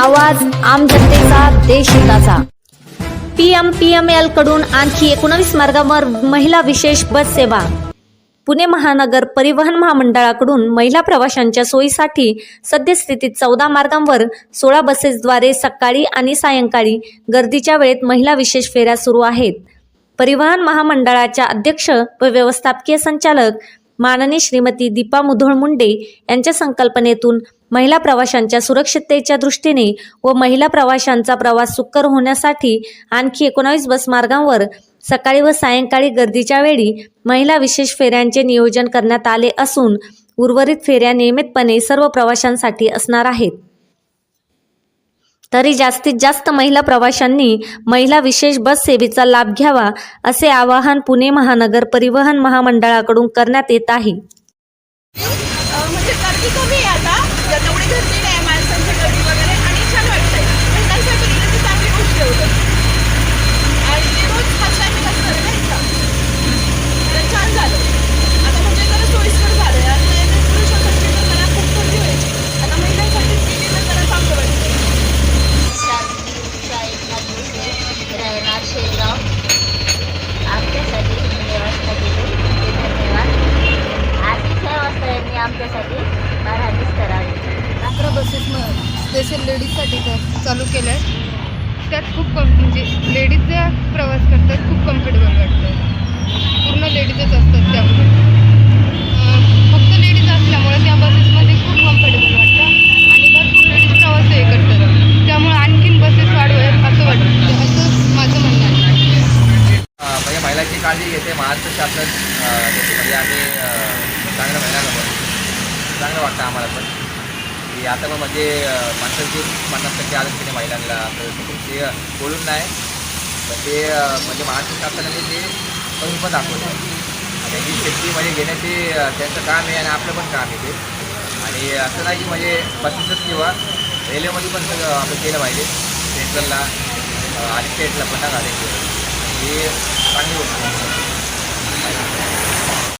आवाज आम जनतेचा देश हिताचा. पीएम पीएमएलकडून आणखी एकोणवीस मार्गावर महिला विशेष बस सेवा. पुणे महानगर परिवहन महामंडळाकडून महिला प्रवाशांच्या सोयीसाठी सद्यस्थितीत चौदा मार्गांवर सोळा बसेसद्वारे सकाळी आणि सायंकाळी गर्दीच्या वेळेत महिला विशेष फेऱ्या सुरू आहेत. परिवहन महामंडळाच्या अध्यक्ष व व्यवस्थापकीय संचालक माननी श्रीमती दीपा मुधोळ मुंडे यांच्या संकल्पनेतून महिला प्रवाशांच्या सुरक्षिततेच्या दृष्टीने व महिला प्रवाशांचा प्रवास सुकर होण्यासाठी आणखी एकोणावीस बस मार्गांवर सकाळी व सायंकाळी गर्दीच्या वेळी महिला विशेष फेऱ्यांचे नियोजन करण्यात आले असून उर्वरित फेऱ्या नियमितपणे सर्व प्रवाशांसाठी असणार आहेत. तरी जास्तीत जास्त महिला प्रवाशांनी महिला विशेष बस सेवेचा लाभ घ्यावा असे आवाहन पुणे महानगर परिवहन महामंडळाकडून करण्यात येत आहे. म्हणजे गर्दी कमी आहे आता. ज- तेवढी गर्दी नाही आहे माणसांची गर्दी वगैरे आणि छान वाटतंय महिलांसाठी गेलं तर चांगली गोष्ट आहे उलट. आणि ते रोज फर्स्ट टाइम असणार आहे ना इथं. तर छान झालं आता म्हणजे जरा सोयीस्कर झालं आहे आता याने पुरुषांसाठी तर जरा खूप गर्दी व्हायची आता महिलांसाठी केली तर जरा चांगलं वाटतं शाळा एकनाथ भोसले राहणार शेगाव आमच्यासाठी व्यवस्था केली ते धन्यवाद अतिशय वाजता यांनी आमच्यासाठी मराठीच करावी अकरा बसेस स्पेशल लेडीजसाठी त्या चालू केलं आहे त्यात खूप कम म्हणजे लेडीज ज्या प्रवास करतात खूप कम्फर्टेबल वाटतं. पूर्ण लेडीजच असतात त्यामुळे. फक्त लेडीज असल्यामुळे त्या बसेसमध्ये खूप कम्फर्टेबल वाटतं. आणि भरपूर लेडीज प्रवासही करतात. त्यामुळे आणखीन बसेस वाढवूयात असं वाटतं. असं माझं म्हणणं आहे. म्हणजे महिलांची काळजी घेते महाराष्ट्र शासन म्हणजे त्याच्यामध्ये आम्ही चांगलं महिन्याला चांगलं वाटतं आम्हाला पण. की आता मग म्हणजे अ, माणसांची पन्नास टक्के आरक्षण आहे महिलांना ते बोलून नाही तर ते म्हणजे महाराष्ट्र शासनाने ते करून पण दाखवलं. आणि ही शेती म्हणजे घेण्याचे त्यांचं काम आहे आणि आपलं पण काम आहे ते. आणि असं नाही की म्हणजे बसेसच किंवा रेल्वेमध्ये पण सगळं आपण केलं पाहिजे. सेंट्रलला आणि स्टेटला पण ना हे चांगली गोष्ट